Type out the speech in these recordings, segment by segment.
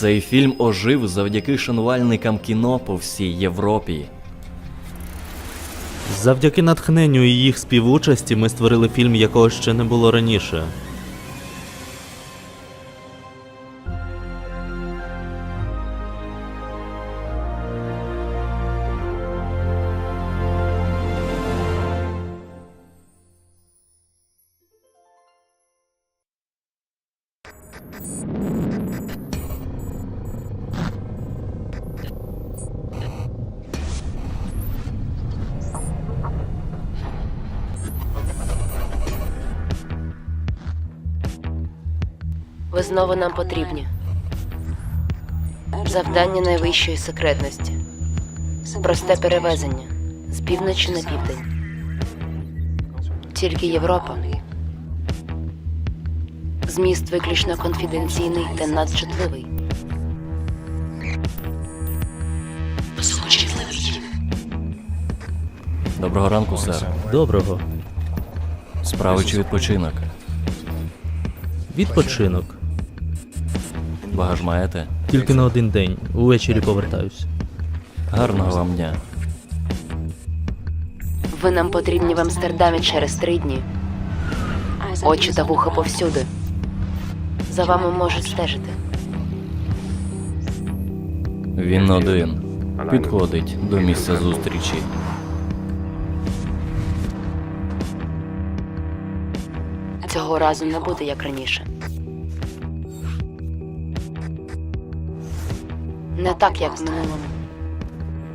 Цей фільм ожив завдяки шанувальникам кіно по всій Європі. Завдяки натхненню і їх співучасті ми створили фільм, якого ще не було раніше. Знову нам потрібні. Завдання найвищої секретності. Просте перевезення з півночі на південь. Тільки Європа. Зміст виключно конфіденційний та надчутливий. Доброго ранку, сер. Доброго. Справи чи відпочинок? Відпочинок. Багаж маєте? Тільки на один день. Увечері повертаюсь. Гарного вам дня. Ви нам потрібні в Амстердамі через три дні. Очі та вуха повсюди. За вами можуть стежити. Він один. Підходить до місця зустрічі. Цього разу не буде як раніше. Не так, як в минулому.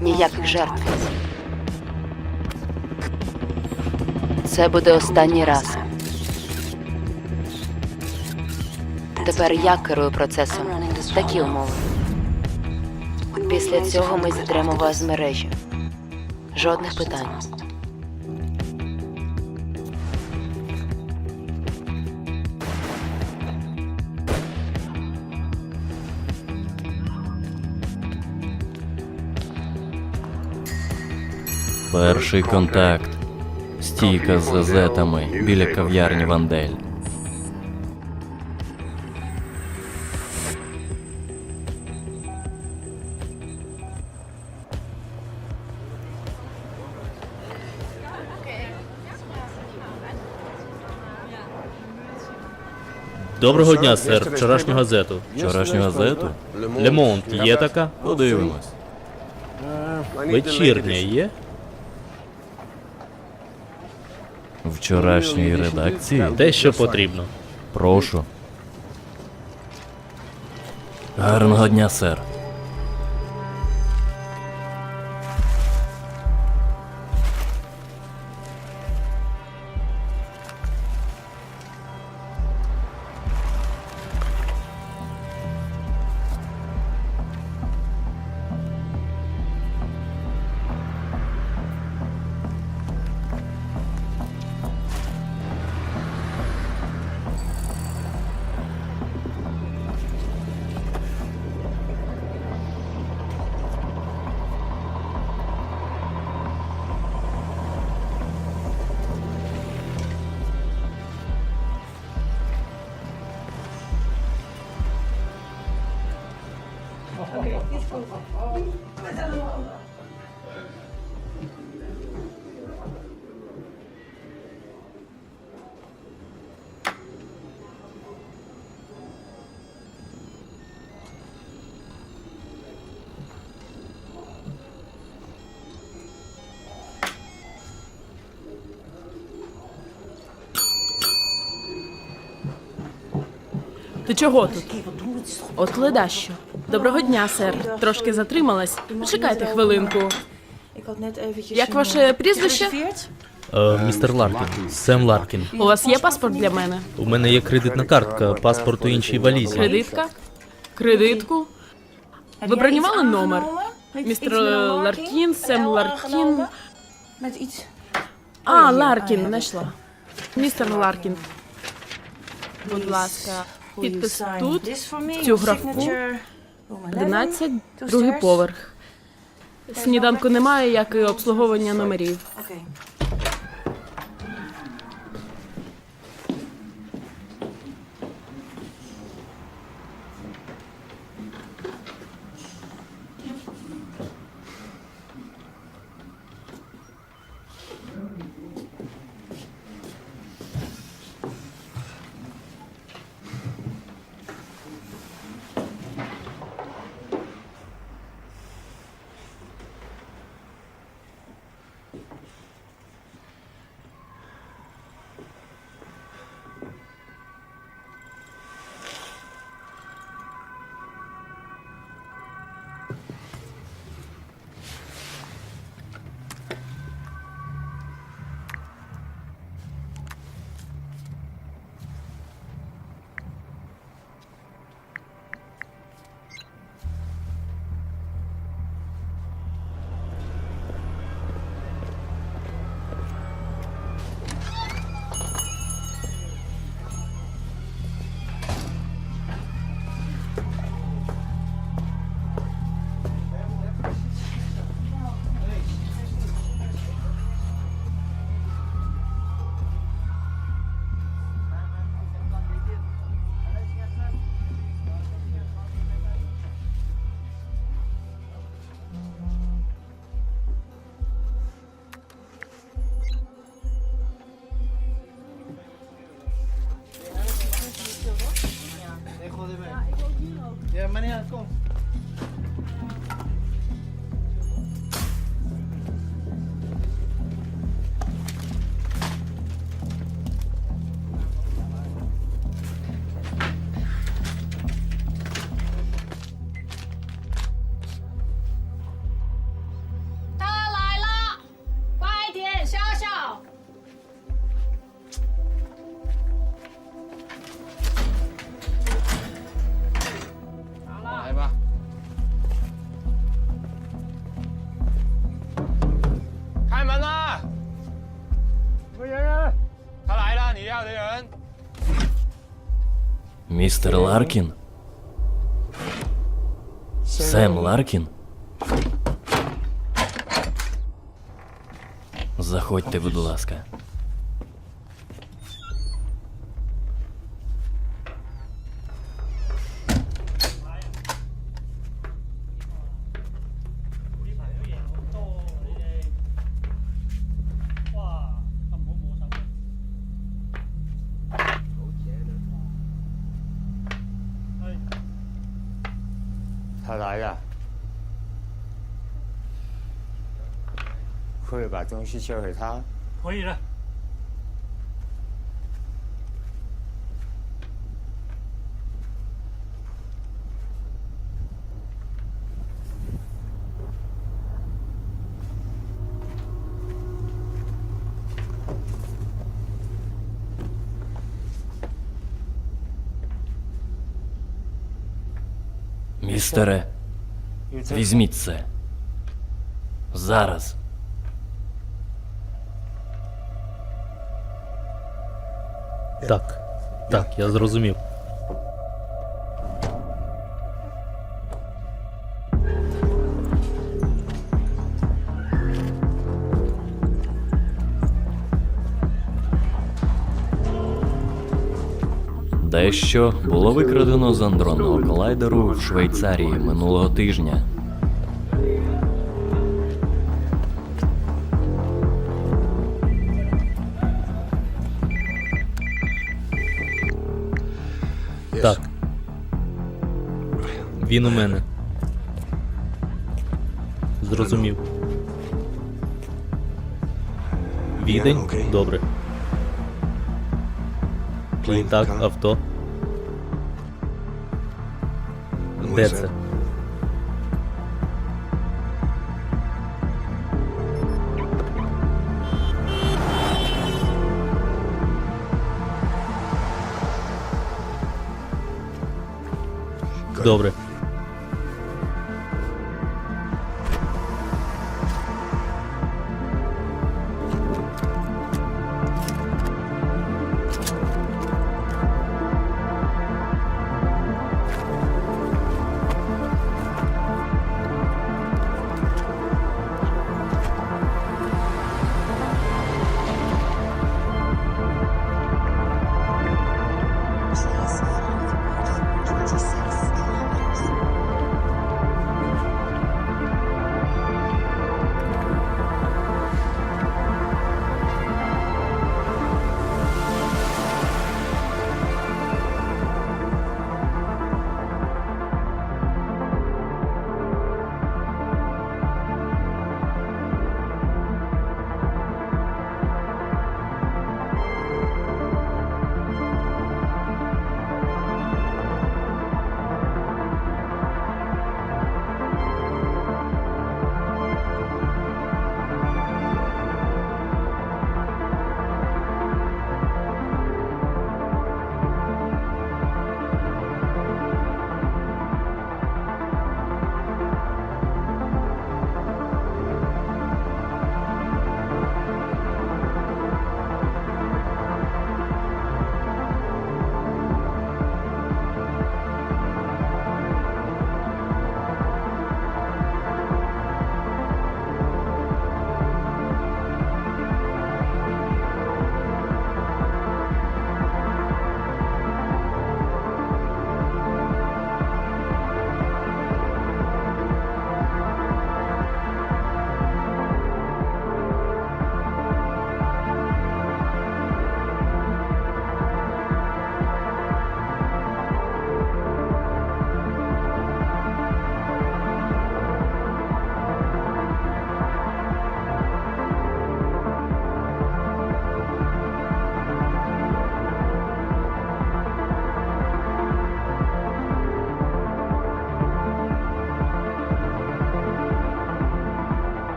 Ніяких жертв. Це буде останній раз. Тепер я керую процесом. Такі умови. Після цього ми зітремо вас з мережі. Жодних питань. Перший контакт. Стійка з газетами біля кав'ярні Вандель. Доброго дня, сер. Вчорашню газету. Вчорашню газету? Лемонт є така? Подивимось. Вечірня є? Вчорашньої редакції? Те, що потрібно. Прошу. Гарного дня, сер. Ти чого тут? От ледащо. Доброго дня, сер. Трошки затрималась. Почекайте хвилинку. Як ваше прізвище? Е, містер Ларкін. Сем Ларкін. У вас є паспорт для мене? У мене є кредитна картка, паспорт у іншій валізі. Кредитка? Кредитку? Ви бронювали номер? Містер Ларкін, Сем Ларкін. А, Ларкін, знайшла. Містер Ларкін. Будь ласка, підпис тут, в цю графу. 11, другий поверх. Сніданку немає, як і обслуговування номерів. Містер Ларкін? Сем Ларкін? Заходьте, будь ласка. 可以把东西交给他。可以了。Містере, візьміть це. Зараз. Так, так, я зрозумів. Дещо було викрадено з андронного колайдеру в Швейцарії минулого тижня. Так. Він у мене. Зрозумів. Відень? Добре. Літак, авто. Де це? Добре.